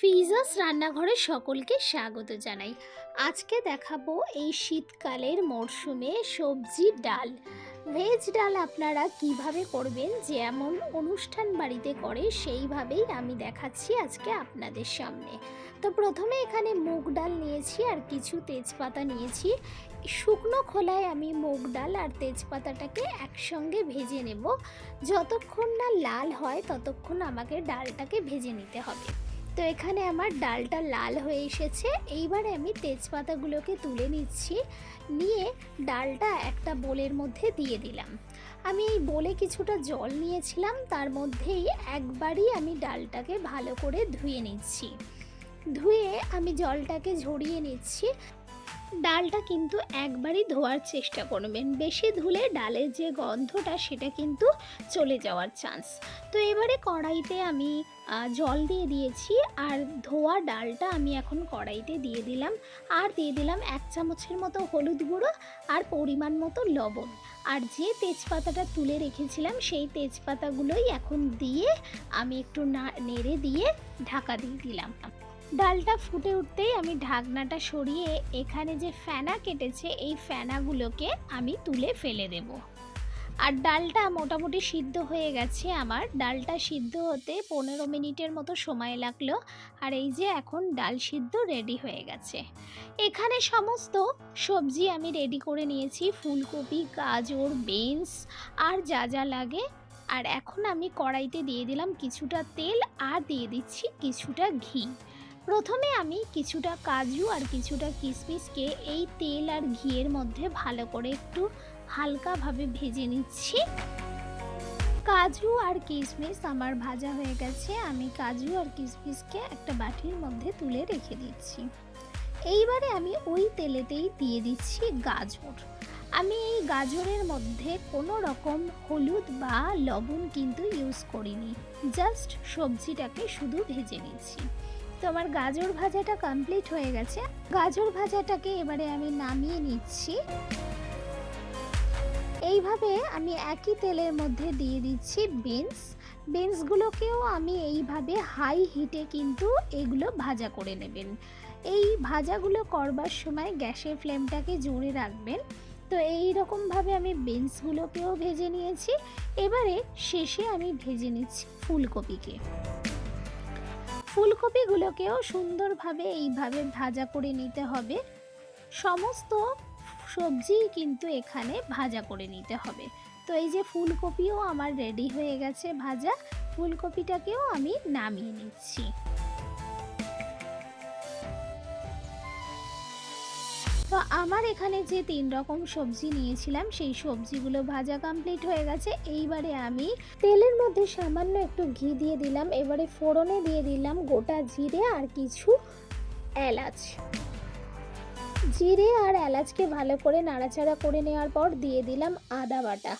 ফিজাস রান্নাঘরে সকলকে স্বাগত জানাই। আজকে দেখাবো এই শীতকালের মরশুমে সবজি ডাল। ভেজ ডাল আপনারা কীভাবে করবেন, যেমন অনুষ্ঠান বাড়িতে করে, সেইভাবেই আমি দেখাচ্ছি আজকে আপনাদের সামনে। তো প্রথমে এখানে মুগ ডাল নিয়েছি আর কিছু তেজপাতা নিয়েছি। শুকনো খোলায় আমি মুগ ডাল আর তেজপাতাটাকে একসঙ্গে ভেজে নেব। যতক্ষণ না লাল হয়, ততক্ষণ আমাকে ডালটাকে ভেজে নিতে হবে। তো এখানে আমার ডালটা লাল হয়ে এসেছে। এইবারে আমি তেজপাতাগুলোকে তুলে নিচ্ছি। নিয়ে ডালটা একটা বোলের মধ্যে দিয়ে দিলাম। আমি এই বোলে কিছুটা জল নিয়েছিলাম, তার মধ্যেই একবারই আমি ডালটাকে ভালো করে ধুয়ে নিচ্ছি। ধুয়ে আমি জলটাকে ঝরিয়ে নিচ্ছি। ডালটা কিন্তু একবারই ধোয়ার চেষ্টা করবেন। বেশি ধুলে ডালের যে গন্ধটা, সেটা কিন্তু চলে যাওয়ার চান্স তো এবারে কড়াইতে আমি জল দিয়ে দিয়েছি আর ধোয়া ডালটা আমি এখন কড়াইতে দিয়ে দিলাম। আর দিয়ে দিলাম এক চামচের মতো হলুদ গুঁড়ো আর পরিমাণ মতো লবণ। আর যে তেজপাতাটা তুলে রেখেছিলাম, সেই তেজপাতাগুলোই এখন দিয়ে আমি একটু না, নেড়ে দিয়ে ঢাকা দিয়ে দিলাম। ডালটা ফুটে উঠতেই আমি ঢাকনাটা সরিয়ে এখানে যে ফেনা কেটেছে, এই ফেনাগুলোকে আমি তুলে ফেলে দেব। আর ডালটা মোটামুটি সিদ্ধ হয়ে গেছে আমার। ডালটা সিদ্ধ হতে পনেরো মিনিটের মতো সময় লাগল। আর এই যে এখন ডাল সিদ্ধ রেডি হয়ে গেছে। এখানে সমস্ত সবজি আমি রেডি করে নিয়েছি। ফুলকপি, গাজর, বিনস আর যা যা লাগে। আর এখন আমি কড়াইতে দিয়ে দিলাম কিছুটা তেল আর দিয়ে দিচ্ছি কিছুটা ঘি। প্রথমে আমি কিছুটা কাজু আর কিছুটা কিশমিশকে এই তেল আর ঘিয়ের মধ্যে ভালো করে একটু হালকাভাবে ভেজে নিচ্ছি। কাজু আর কিশমিশ আমার ভাজা হয়ে গেছে। আমি কাজু আর কিশমিশকে একটা বাটির মধ্যে তুলে রেখে দিচ্ছি। এইবারে আমি ওই তেলেতেই দিয়ে দিচ্ছি গাজর। আমি এই গাজরের মধ্যে কোনো রকম হলুদ বা লবণ কিন্তু ইউজ করিনি। জাস্ট সবজিটাকে শুধু ভেজে নিচ্ছি। তো আমার গাজর ভাজাটা কমপ্লিট হয়ে গেছে। গাজর ভাজাটাকে এবারে আমি নামিয়ে নিচ্ছি। এইভাবে আমি একই তেলের মধ্যে দিয়ে দিচ্ছি বিনস বিনসগুলোকেও আমি এইভাবে হাই হিটে কিন্তু এগুলো ভাজা করে নেবেন। এই ভাজাগুলো করবার সময় গ্যাসের ফ্লেমটাকে জোরে রাখবেন। তো এই রকমভাবে আমি বিনসগুলোকেও ভেজে নিয়েছি। এবারে শেষে আমি ভেজে নিচ্ছি ফুলকপিকে। ফুলকপিগুলোকেও সুন্দরভাবে এইভাবে ভাজা করে নিতে হবে। সমস্ত সবজি কিন্তু এখানে ভাজা করে নিতে হবে। তো এই যে ফুলকপিও আমার রেডি হয়ে গেছে ভাজা। ফুলকপিটাকেও আমি নামিয়ে নিচ্ছি। আমার এখানে যে তিন রকম সবজি নিয়েছিলাম, সেই সবজিগুলো ভাজা কমপ্লিট হয়ে গেছে। এইবারে আমি তেলের মধ্যে সামান্য একটু ঘি দিয়ে দিলাম, এবারে ফোড়নে দিয়ে দিলাম গোটা জিরে আর কিছু এলাচ। জিরে আর এলাচকে ভালো করে নাড়াচাড়া করে নেওয়ার পর দিয়ে দিলাম আদা বাটা।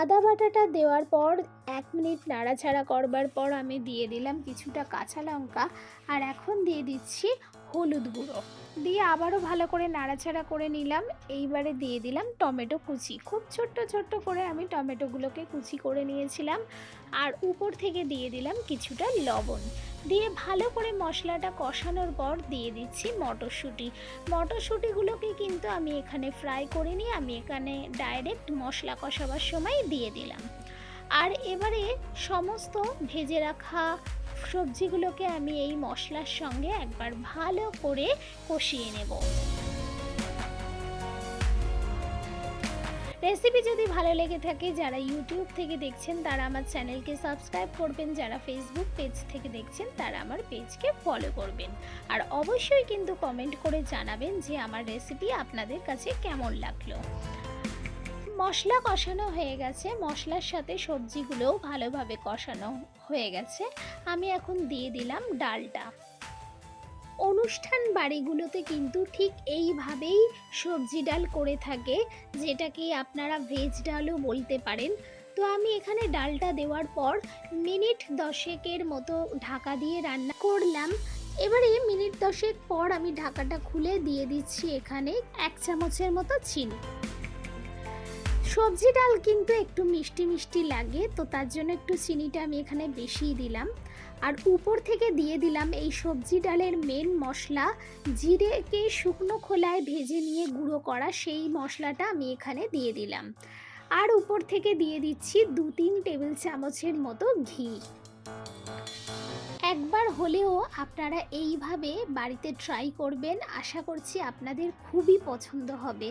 আদা বাটাটা দেওয়ার পর এক মিনিট নাড়াচাড়া করবার পর আমি দিয়ে দিলাম কিছুটা কাঁচা লঙ্কা। আর এখন দিয়ে দিচ্ছি হলুদ গুঁড়ো। দিয়ে আবারও ভালো করে নাড়াচাড়া করে নিলাম। এইবারে দিয়ে দিলাম টমেটো কুচি। খুব ছোট্ট ছোট্ট করে আমি টমেটোগুলোকে কুচি করে নিয়েছিলাম। আর উপর থেকে দিয়ে দিলাম কিছুটা লবণ। দিয়ে ভালো করে মশলাটা কষানোর পর দিয়ে দিচ্ছি মটরশুঁটি। মটরশুঁটিগুলোকে কিন্তু আমি এখানে ফ্রাই করে নিয়ে আমি এখানে ডাইরেক্ট মশলা কষাবার সময় দিয়ে দিলাম। আর এবারে সমস্ত ভেজে রাখা সবজিগুলোকে আমি এই মশলার সঙ্গে একবার ভালো করে কষিয়ে নেব। রেসিপি যদি ভালো লেগে থাকে, যারা ইউটিউব থেকে দেখছেন, তারা আমার চ্যানেলকে সাবস্ক্রাইব করবেন। যারা ফেসবুক পেজ থেকে দেখছেন, তারা আমার পেজকে ফলো করবেন। আর অবশ্যই কিন্তু কমেন্ট করে জানাবেন যে আমার রেসিপি আপনাদের কাছে কেমন লাগল। মশলা কষানো হয়ে গেছে। মশলার সাথে সবজিগুলোও ভালোভাবে কষানো হয়ে গেছে। আমি এখন দিয়ে দিলাম ডালটা। অনুষ্ঠান বাড়িগুলোতে কিন্তু ঠিক এইভাবেই সবজি ডাল করে থাকে, যেটাকে আপনারা ভেজ ডালও বলতে পারেন। তো আমি এখানে ডালটা দেওয়ার পর মিনিট দশেকের মতো ঢাকা দিয়ে রান্না করলাম। এবারে মিনিট দশেক পর আমি ঢাকাটা খুলে দিয়ে দিচ্ছি এখানে এক চামচের মতো চিনি। সবজি ডাল কিন্তু একটু মিষ্টি মিষ্টি লাগে, তো তার জন্য একটু চিনিটা আমি এখানে বেশি দিলাম। আর উপর থেকে দিয়ে দিলাম এই সবজি ডালের মেন মশলা, জিরেকে শুকনো খোলায় ভেজে নিয়ে গুঁড়ো করা সেই মশলাটা আমি এখানে দিয়ে দিলাম। আর উপর থেকে দিয়ে দিচ্ছি দু তিন টেবিল চামচের মতো ঘি। একবার হলেও আপনারা এইভাবে বাড়িতে ট্রাই করবেন, আশা করছি আপনাদের খুবই পছন্দ হবে।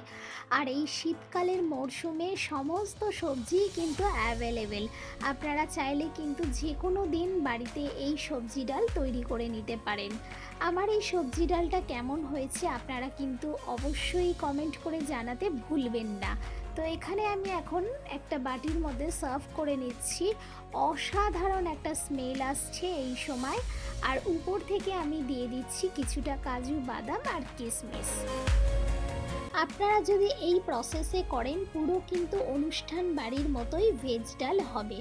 আর এই শীতকালের মরশুমে সমস্ত সবজি কিন্তু অ্যাভেলেবেল আপনারা চাইলে কিন্তু যে কোনো দিন বাড়িতে এই সবজি ডাল তৈরি করে নিতে পারেন। আমার এই সবজি ডালটা কেমন হয়েছে আপনারা কিন্তু অবশ্যই কমেন্ট করে জানাতে ভুলবেন না। তো এখানে আমি এখন একটা বাটির মধ্যে সার্ভ করে নিচ্ছি। অসাধারণ একটা স্মেল আসছে এই সময়। আর উপর থেকে আমি দিয়ে দিচ্ছি কিছুটা কাজু, বাদাম আর কিশমিশ আপনারা যদি এই প্রসেসে করেন, পুরো কিন্তু অনুষ্ঠান বাড়ির মতোই ভেজ ডাল হবে।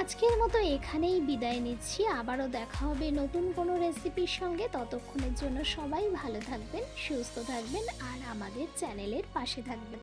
আজকের মতো এখানেই বিদায় নিচ্ছি। আবারও দেখা হবে নতুন কোনো রেসিপির সঙ্গে। ততক্ষণের জন্য সবাই ভালো থাকবেন, সুস্থ থাকবেন আর আমাদের চ্যানেলের পাশে থাকবেন।